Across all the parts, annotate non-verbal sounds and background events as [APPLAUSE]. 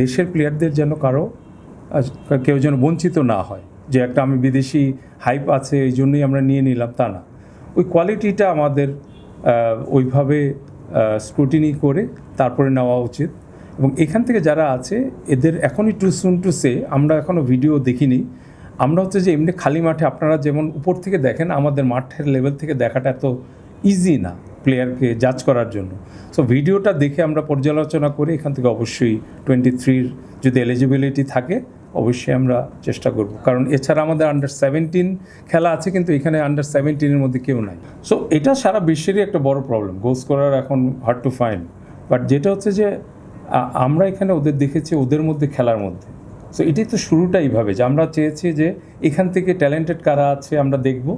দেশের প্লেয়ারদের যেন কারও কেউ যেন বঞ্চিত না হয়। যে একটা আমি বিদেশি হাইপ আছে, এই জন্যই আমরা নিয়ে নিলাম, তা না। ওই কোয়ালিটিটা আমাদের ওইভাবে স্ক্রুটিনি করে তারপরে নেওয়া উচিত। এবং এখান থেকে যারা আছে, এদের এখনই টু সুন টু সে আমরা এখনও ভিডিও দেখিনি। আমরা হচ্ছে যে এমনি খালি মাঠে আপনারা যেমন উপর থেকে দেখেন, আমাদের মাঠের লেভেল থেকে দেখাটা এত ইজি না। প্লেয়ারকে জাজ করার জন্য। সো ভিডিওটা দেখে আমরা পর্যালোচনা করে এখান থেকে অবশ্যই টোয়েন্টি থ্রির যদি এলিজিবিলিটি থাকে, অবশ্যই আমরা চেষ্টা করব। কারণ এছাড়া আমাদের আন্ডার সেভেন্টিন খেলা আছে, কিন্তু এখানে আন্ডার সেভেন্টিনের মধ্যে কেউ নাই। সো এটা সারা বিশ্বেরই একটা বড় প্রবলেম গোল স্কোরার এখন হার্ড টু ফাইন্ড বাট যেটা হচ্ছে যে আমরা এখানে ওদের দেখেছি, ওদের মধ্যে খেলার মধ্যে। সো এটাই তো শুরুটা এইভাবে যে আমরা চেয়েছি যে এখান থেকে ট্যালেন্টেড কারা আছে আমরা দেখব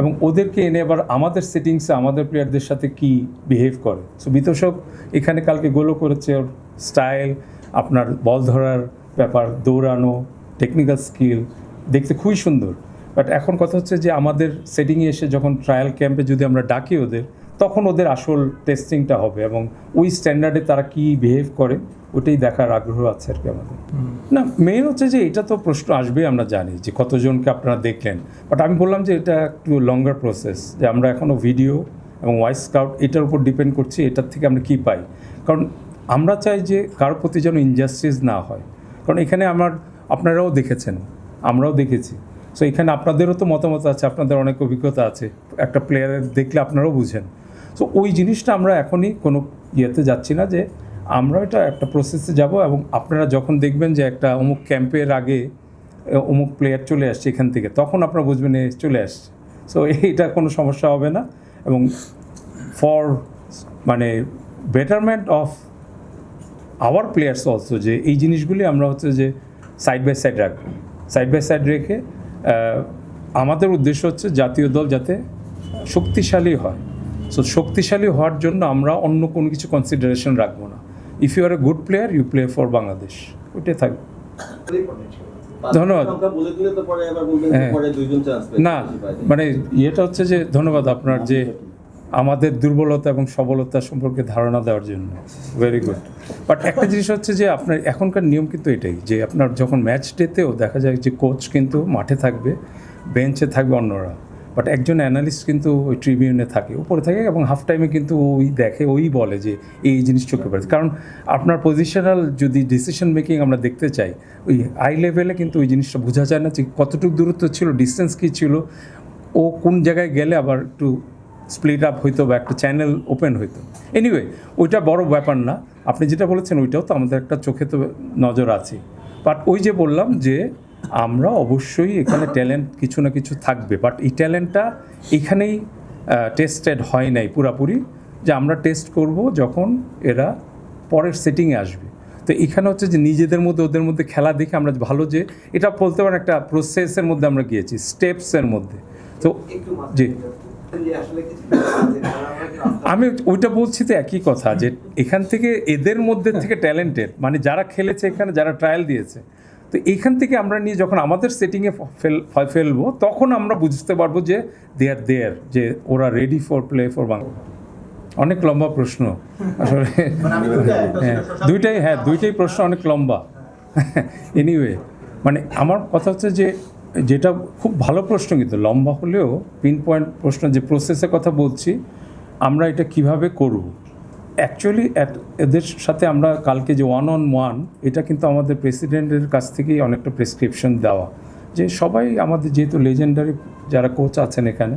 এবং ওদেরকে এনে আবার আমাদের সেটিংসে আমাদের প্লেয়ারদের সাথে কি বিহেভ করে। সো বিতোষক এখানে কালকে গোলও করেছে ওর স্টাইল আপনার বল ধরার ব্যাপার, দৌড়ানো টেকনিক্যাল স্কিল দেখতে খুবই সুন্দর। বাট এখন কথা হচ্ছে যে আমাদের সেটিংয়ে এসে যখন ট্রায়াল ক্যাম্পে যদি আমরা ডাকি ওদের তখন ওদের আসল টেস্টিংটা হবে এবং ওই স্ট্যান্ডার্ডে তারা কি বিহেভ করে ওটাই দেখার আগ্রহ আছে আর কি আমাদের। না মেন হচ্ছে যে এটা তো প্রশ্ন আসবেই আমরা জানি যে কতজনকে আপনারা দেখলেন। বাট আমি বললাম যে এটা একটু লঙ্গার প্রসেস যে আমরা এখনও ভিডিও এবং ভয়েস স্কাউট এটার উপর ডিপেন্ড করছি এটার থেকে আমরা কী পাই। কারণ আমরা চাই যে কারোর প্রতি যেন ইনজাস্টিস না হয়। কারণ এখানে আমার আপনারাও দেখেছেন আমরাও দেখেছি। সো এখানে আপনাদেরও তো মতামত আছে আপনাদের অনেক অভিজ্ঞতা আছে। একটা প্লেয়ারের দেখলে আপনারাও বুঝেন। সো ওই জিনিসটা আমরা এখনই কোনো ইয়েতে যাচ্ছি না যে আমরা এটা একটা প্রসেসে যাব এবং আপনারা যখন দেখবেন যে একটা অমুক ক্যাম্পের আগে অমুক প্লেয়ার চলে আসছে এখান থেকে, তখন আপনারা বুঝবেন এ চলে আসছে। সো [LAUGHS] এইটা কোনো সমস্যা হবে না এবং ফর মানে betterment of our players also যে এই জিনিসগুলি আমরা হচ্ছে যে সাইড বাই সাইড রাখব। সাইড বাই সাইড রেখে আমাদের উদ্দেশ্য হচ্ছে জাতীয় দল যাতে শক্তিশালী হয়। সো শক্তিশালী হওয়ার জন্য আমরা অন্য কোনো কিছু কনসিডারেশন রাখব না। If you are a good player you play for Bangladesh ওইটাই থাকবে। ধন্যবাদ। হ্যাঁ। না মানে ইয়েটা হচ্ছে যে, ধন্যবাদ আপনার যে আমাদের দুর্বলতা এবং সবলতা সম্পর্কে ধারণা দেওয়ার জন্য। ভেরি গুড বাট একটা জিনিস হচ্ছে যে, আপনার এখনকার নিয়ম কিন্তু এটাই যে, আপনার যখন ম্যাচ ডেতেও দেখা যায় যে কোচ কিন্তু মাঠে থাকবে বেঞ্চে থাকবে অন্যরা। বাট একজন অ্যানালিস্ট কিন্তু ওই ট্রিবিউনে থাকে, উপরে থাকে এবং হাফ টাইমে কিন্তু ওই দেখে, ওই বলে যে এই জিনিস চোখে পড়েছে। কারণ আপনার পজিশনাল যদি ডিসিশন মেকিং আমরা দেখতে চাই, ওই হাই লেভেলে কিন্তু ওই জিনিসটা বোঝা যায় না যে কতটুকু দূরত্ব ছিল ডিস্টেন্স কী ছিল, ও কোন জায়গায় গেলে আবার একটু স্প্লিট আপ হইতো বা একটা চ্যানেল ওপেন হইতো। এনিওয়ে ওইটা বড় ব্যাপার না। আপনি যেটা বলেছেন, ওইটাও তো আমাদের একটা চোখে তো নজর আছে। বাট ওই যে বললাম যে আমরা অবশ্যই এখানে ট্যালেন্ট কিছু না কিছু থাকবে বাট এই ট্যালেন্টটা এখানেই টেস্টেড হয় নাই পুরাপুরি যে আমরা টেস্ট করব যখন এরা পরের সেটিংয়ে আসবে। তো এখানে হচ্ছে যে নিজেদের মধ্যে ওদের মধ্যে খেলা দেখে আমরা ভালো যে এটা বলতে পারেন একটা প্রসেসের মধ্যে আমরা গিয়েছি স্টেপসের মধ্যে। তো জি। আমি ওইটা বলছি তো একই কথা যে এখান থেকে এদের মধ্যে থেকে ট্যালেন্টেড মানে যারা খেলেছে এখানে যারা ট্রায়াল দিয়েছে তো এইখান থেকে আমরা নিয়ে যখন আমাদের সেটিংয়ে ফেল ফেলব, তখন আমরা বুঝতে পারব যে দে আর দেয়ার যে ওরা ready for play for Bangla অনেক লম্বা প্রশ্ন, আসলে। হ্যাঁ দুইটাই হ্যাঁ দুইটাই প্রশ্ন অনেক লম্বা। এনিওয়ে মানে আমার কথা হচ্ছে যে, যেটা খুব ভালো প্রশ্ন কিন্তু, লম্বা হলেও পিন পয়েন্ট প্রশ্ন যে প্রসেসের কথা বলছি, আমরা এটা কীভাবে করব? অ্যাকচুয়ালি এদের সাথে আমরা কালকে যে ওয়ান অন ওয়ান এটা কিন্তু আমাদের প্রেসিডেন্টের কাছ থেকেই অনেকটা প্রেসক্রিপশন দেওয়া। যে সবাই আমাদের যেহেতু লেজেন্ডারি যারা কোচ আছেন এখানে,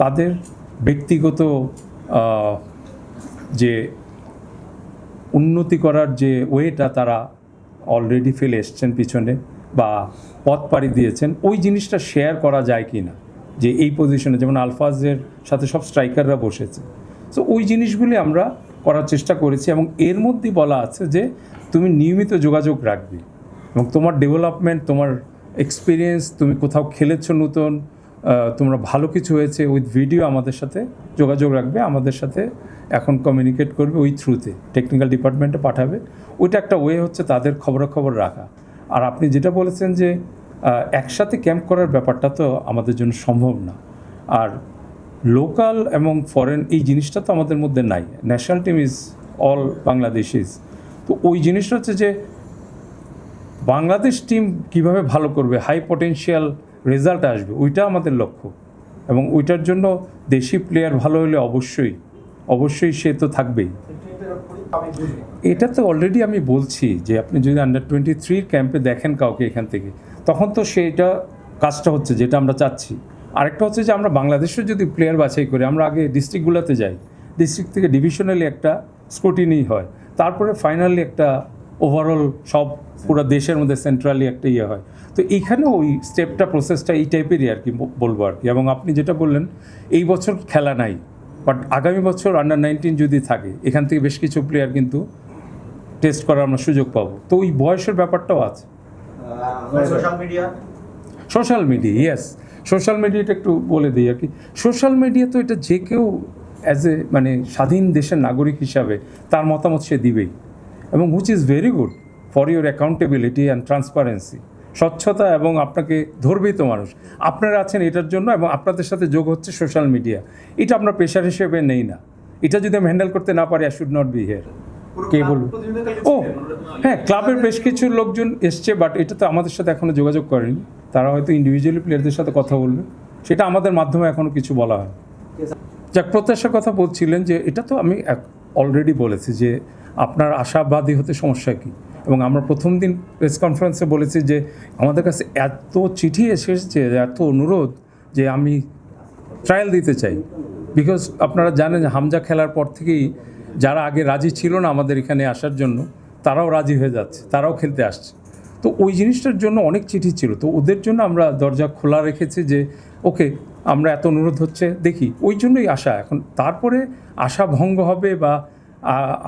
তাদের ব্যক্তিগত যে উন্নতি করার যে ওয়েটা তারা অলরেডি ফেলে এসছেন পিছনে বা পথ পাড়ি দিয়েছেন, ওই জিনিসটা শেয়ার করা যায় কি না যে এই পজিশনে যেমন আলফাজের সাথে সব স্ট্রাইকাররা বসেছে। সো ওই জিনিসগুলি আমরা করার চেষ্টা করেছি এবং এর মধ্যেই বলা আছে যে তুমি নিয়মিত যোগাযোগ রাখবে এবং তোমার ডেভেলপমেন্ট তোমার এক্সপিরিয়েন্স তুমি কোথাও খেলেছো নতুন তোমরা ভালো কিছু হয়েছে উইথ ভিডিও আমাদের সাথে যোগাযোগ রাখবে, আমাদের সাথে এখন কমিউনিকেট করবে ওই থ্রুতে টেকনিক্যাল ডিপার্টমেন্টে পাঠাবে। ওইটা একটা ওয়ে হচ্ছে তাদের খবরাখবর রাখা। আর আপনি যেটা বলেছেন যে একসাথে ক্যাম্প করার ব্যাপারটা তো আমাদের জন্য সম্ভব না। আর লোকাল এবং ফরেন এই জিনিসটা তো আমাদের মধ্যে নাই। National team is all Bangladeshis তো ওই জিনিসটা হচ্ছে যে, বাংলাদেশ টিম কীভাবে ভালো করবে হাই পটেনশিয়াল রেজাল্ট আসবে, ওইটা আমাদের লক্ষ্য। এবং ওইটার জন্য দেশি প্লেয়ার ভালো হলে অবশ্যই অবশ্যই সে তো থাকবেই। এটা তো অলরেডি আমি বলছি যে, আপনি যদি আন্ডার টোয়েন্টি থ্রির ক্যাম্পে দেখেন কাউকে এখান থেকে, তখন তো সেটা কাজটা হচ্ছে, যেটা আমরা চাচ্ছি। আরেকটা হচ্ছে যে আমরা বাংলাদেশের যদি প্লেয়ার বাছাই করি আমরা আগে ডিস্ট্রিক্টগুলোতে যাই। ডিস্ট্রিক্ট থেকে ডিভিশনালি একটা স্ক্রুটিনি হয়। তারপরে ফাইনালি একটা ওভারঅল সব পুরো দেশের মধ্যে সেন্ট্রালি একটা ইয়ে হয়। তো এইখানে ওই স্টেপটা প্রসেসটা এই টাইপেরই আর কি বলব আর কি। এবং আপনি যেটা বললেন এই বছর খেলা নাই। বাট আগামী বছর আন্ডার নাইনটিন যদি থাকে এখান থেকে বেশ কিছু প্লেয়ার কিন্তু টেস্ট করার আমরা সুযোগ পাবো। তো ওই বয়সের ব্যাপারটাও আছে। Social media social media yes social মিডিয়াটা একটু বলে দিই আর কি। সোশ্যাল মিডিয়া তো এটা যে কেউ অ্যাজ এ মানে স্বাধীন দেশের নাগরিক হিসাবে তার মতামত সে দিবেই। এবং which is very good for your accountability and transparency স্বচ্ছতা এবং আপনাকে ধরবেই তো মানুষ। আপনারা আছেন এটার জন্য এবং আপনাদের সাথে যোগ হচ্ছে সোশ্যাল মিডিয়া। এটা আমরা পেশার হিসেবে নেই না। এটা যদি আমি হ্যান্ডেল করতে না পারি I should not be here কে বলবে? ও হ্যাঁ ক্লাবের বেশ কিছু লোকজন এসছে বাট এটা তো আমাদের সাথে এখনও যোগাযোগ করেনি। তারা হয়তো ইন্ডিভিজুয়ালি প্লেয়ারদের সাথে কথা বলবে। সেটা আমাদের মাধ্যমে এখনও কিছু বলা হয়। যাক, প্রত্যাশার কথা বলছিলেন যে, এটা তো আমি অলরেডি বলেছি যে, আপনার আশাবাদী হতে সমস্যা কী? এবং আমরা প্রথম দিন প্রেস কনফারেন্সে বলেছি যে, আমাদের কাছে এত চিঠি এসেছে, এত অনুরোধ যে, আমি ট্রায়াল দিতে চাই। বিকজ আপনারা জানেন হামজা খেলার পর থেকেই যারা আগে রাজি ছিল না আমাদের এখানে আসার জন্য, তারাও রাজি হয়ে যাচ্ছে, তারাও খেলতে আসছে। তো ওই জিনিসটার জন্য অনেক চিঠি ছিল। তো ওদের জন্য আমরা দরজা খোলা রেখেছি যে, ওকে, আমরা এত অনুরোধ হচ্ছে, দেখি। ওই জন্যই আশা এখন তারপরে আশা ভঙ্গ হবে বা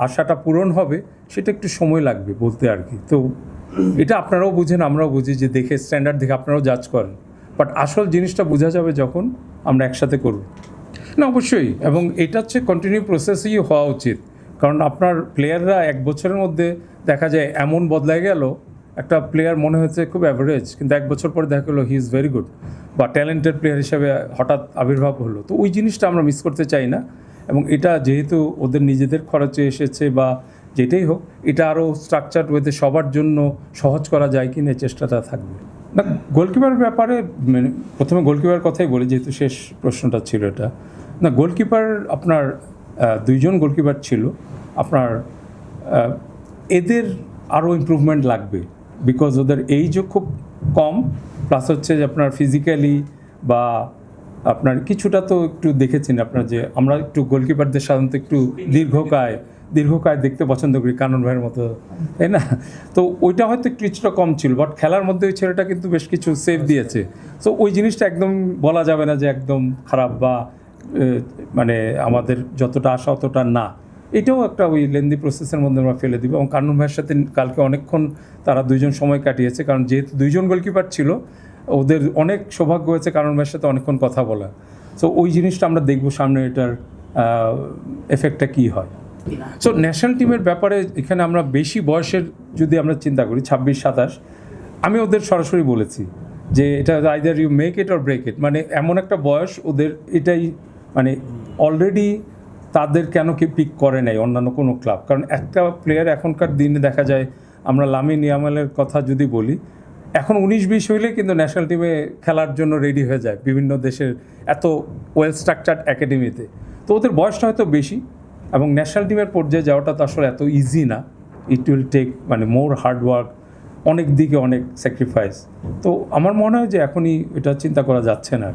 আশাটা পূরণ হবে, সেটা একটু সময় লাগবে বলতে আর কি। তো এটা আপনারাও বুঝেন, আমরাও বুঝি যে, দেখে স্ট্যান্ডার্ড দেখে আপনারাও জাজ করেন। বাট আসল জিনিসটা বোঝা যাবে যখন আমরা একসাথে করব। না, অবশ্যই। এবং এটা হচ্ছে কন্টিনিউ প্রসেসই হওয়া উচিত। কারণ আপনার প্লেয়াররা এক বছরের মধ্যে দেখা যায় এমন বদলায় গেল একটা প্লেয়ার মনে হয়েছে খুব অ্যাভারেজ কিন্তু এক বছর পরে দেখা গেলো হি ইজ ভেরি গুড বা ট্যালেন্টেড প্লেয়ার হিসেবে হঠাৎ আবির্ভাব হলো। তো ওই জিনিসটা আমরা মিস করতে চাই না এবং এটা যেহেতু ওদের নিজেদের খরচে এসেছে বা যেটাই হোক, এটা আরও স্ট্রাকচার ওয়েতে সবার জন্য সহজ করা যায় কি না চেষ্টাটা থাকবে। না গোলকিপার ব্যাপারে মানে প্রথমে গোলকিপার কথাই বলি, যেহেতু শেষ প্রশ্নটা ছিল এটা। না গোলকিপার আপনার দুইজন গোলকিপার ছিল। আপনার এদের আরও ইমপ্রুভমেন্ট লাগবে। বিকজ ওদের এইজও খুব কম প্লাস হচ্ছে যে আপনার ফিজিক্যালি বা আপনার কিছুটা তো একটু দেখেছেন আপনার যে আমরা একটু গোলকিপারদের সাধারণত একটু দীর্ঘকায় দীর্ঘকায় দেখতে পছন্দ করি কানন ভাইয়ের মতো, তাই না? তো ওইটা হয়তো কিছুটা কম ছিল বাট খেলার মধ্যে ওই ছেলেটা কিন্তু বেশ কিছু সেভ দিয়েছে। তো ওই জিনিসটা একদম বলা যাবে না যে একদম খারাপ বা মানে আমাদের যতটা আশা অতটা না। এটাও একটা ওই লেন্দি প্রসেসের মধ্যে আমরা ফেলে দিব এবং কান্নুন ভাইয়ের সাথে কালকে অনেকক্ষণ তারা দুইজন সময় কাটিয়েছে, কারণ যেহেতু দুইজন গোলকিপার ছিল, ওদের অনেক সৌভাগ্য হয়েছে কারণ ভাইয়ের সাথে অনেকক্ষণ কথা বলা। সো ওই জিনিসটা আমরা দেখব সামনে এটার এফেক্টটা কী হয়। সো ন্যাশনাল টিমের ব্যাপারে এখানে আমরা বেশি বয়সের যদি আমরা চিন্তা করি, ছাব্বিশ, সাতাশ, আমি ওদের সরাসরি বলেছি যে এটা either you make it or break it মানে এমন একটা বয়স ওদের এটাই মানে অলরেডি তাদের কেন কি পিক করে নাই অন্যান্য কোনো ক্লাব কারণ একটা প্লেয়ার এখনকার দিনে দেখা যায়, আমরা লামি ইয়ামালের কথা যদি বলি, এখন উনিশ বিশ হইলে কিন্তু ন্যাশনাল টিমে খেলার জন্য রেডি হয়ে যায় বিভিন্ন দেশের এত ওয়েল স্ট্রাকচার্ড একাডেমিতে তো ওদের বয়সটা হয়তো বেশি এবং ন্যাশনাল টিমের পর্যায়ে যাওয়াটা তো আসলে এত ইজি না। ইট উইল টেক মানে মোর হার্ড ওয়ার্ক অনেক দিকে অনেক স্যাক্রিফাইস তো আমার মনে হয় যে এখনই এটা চিন্তা করা যাচ্ছে না